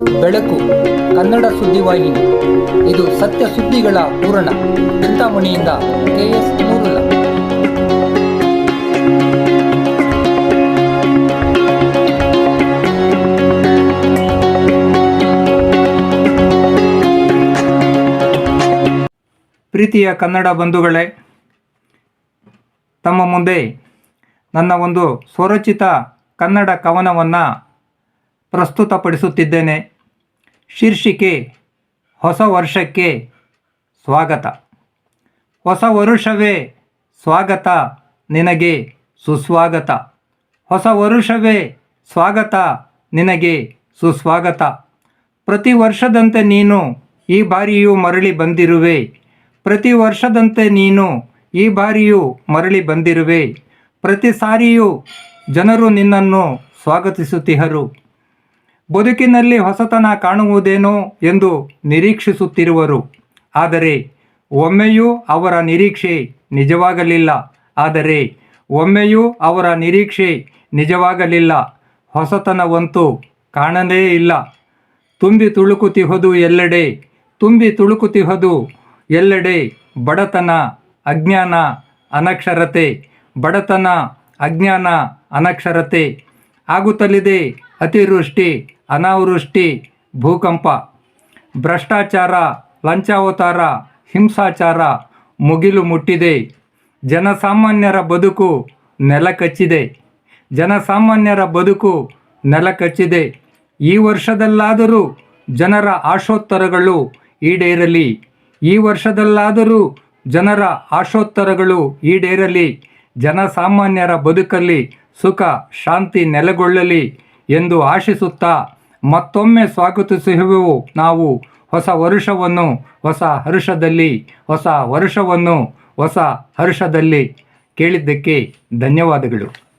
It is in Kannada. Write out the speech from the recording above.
ಬೆಳಕು, ಕನ್ನಡ ಸುದ್ದಿವಾಹಿನಿ ಇದು ಸತ್ಯ ಸುದ್ದಿಗಳ ಪೂರಣ ಚಿಂತಾಮಣಿಯಿಂದ ಕೆ ಎಸ್ ನೂರುಲ್ಲ ಪ್ರೀತಿಯ ಕನ್ನಡ ಬಂಧುಗಳೇ, ತಮ್ಮ ಮುಂದೆ ನನ್ನ ಒಂದು ಸ್ವರಚಿತ ಕನ್ನಡ ಕವನವನ್ನು ಪ್ರಸ್ತುತಪಡಿಸುತ್ತಿದ್ದೇನೆ. ಶೀರ್ಷಿಕೆ, ಹೊಸ ವರ್ಷಕ್ಕೆ ಸ್ವಾಗತ. ಹೊಸ ವರುಷವೇ ಸ್ವಾಗತ, ನಿನಗೆ ಸುಸ್ವಾಗತ. ಹೊಸ ವರುಷವೇ ಸ್ವಾಗತ, ನಿನಗೆ ಸುಸ್ವಾಗತ. ಪ್ರತಿ ವರ್ಷದಂತೆ ನೀನು ಈ ಬಾರಿಯೂ ಮರಳಿ ಬಂದಿರುವೆ. ಪ್ರತಿ ವರ್ಷದಂತೆ ನೀನು ಈ ಬಾರಿಯೂ ಮರಳಿ ಬಂದಿರುವೆ. ಪ್ರತಿ ಸಾರಿಯೂ ಜನರು ನಿನ್ನನ್ನು ಸ್ವಾಗತಿಸುತ್ತಿಹರು. ಬದುಕಿನಲ್ಲಿ ಹೊಸತನ ಕಾಣುವುದೇನೋ ಎಂದು ನಿರೀಕ್ಷಿಸುತ್ತಿರುವರು. ಆದರೆ ಒಮ್ಮೆಯೂ ಅವರ ನಿರೀಕ್ಷೆ ನಿಜವಾಗಲಿಲ್ಲ. ಆದರೆ ಒಮ್ಮೆಯೂ ಅವರ ನಿರೀಕ್ಷೆ ನಿಜವಾಗಲಿಲ್ಲ. ಹೊಸತನವಂತೂ ಕಾಣಲೇ ಇಲ್ಲ. ತುಂಬಿ ತುಳುಕುತಿಹದು ಎಲ್ಲೆಡೆ, ತುಂಬಿ ತುಳುಕುತಿಹದು ಎಲ್ಲೆಡೆ ಬಡತನ, ಅಜ್ಞಾನ, ಅನಕ್ಷರತೆ, ಬಡತನ, ಅಜ್ಞಾನ, ಅನಕ್ಷರತೆ ಆಗುತ್ತಲಿದೆ. ಅತಿವೃಷ್ಟಿ, ಅನಾವೃಷ್ಟಿ, ಭೂಕಂಪ, ಭ್ರಷ್ಟಾಚಾರ, ಲಂಚಾವತಾರ, ಹಿಂಸಾಚಾರ ಮುಗಿಲು ಮುಟ್ಟಿದೆ. ಜನಸಾಮಾನ್ಯರ ಬದುಕು ನೆಲಕಚ್ಚಿದೆ. ಜನಸಾಮಾನ್ಯರ ಬದುಕು ನೆಲಕಚ್ಚಿದೆ. ಈ ವರ್ಷದಲ್ಲಾದರೂ ಜನರ ಆಶೋತ್ತರಗಳು ಈಡೇರಲಿ. ಈ ವರ್ಷದಲ್ಲಾದರೂ ಜನರ ಆಶೋತ್ತರಗಳು ಈಡೇರಲಿ. ಜನಸಾಮಾನ್ಯರ ಬದುಕಲ್ಲಿ ಸುಖ, ಶಾಂತಿ ನೆಲೆಗೊಳ್ಳಲಿ. ಎಂದು ಆಶಿಸುತ್ತಾ ಮತ್ತೊಮ್ಮೆ ಸ್ವಾಗತಿಸುವೆವು. ನಾವು ಹೊಸ ವರುಷವನ್ನು, ಹೊಸ ಹರುಷದಲ್ಲಿ, ಹೊಸ ವರುಷವನ್ನು, ಹೊಸ ಹರ್ಷದಲ್ಲಿ ಕೇಳಿದ್ದಕ್ಕೆ ಧನ್ಯವಾದಗಳು.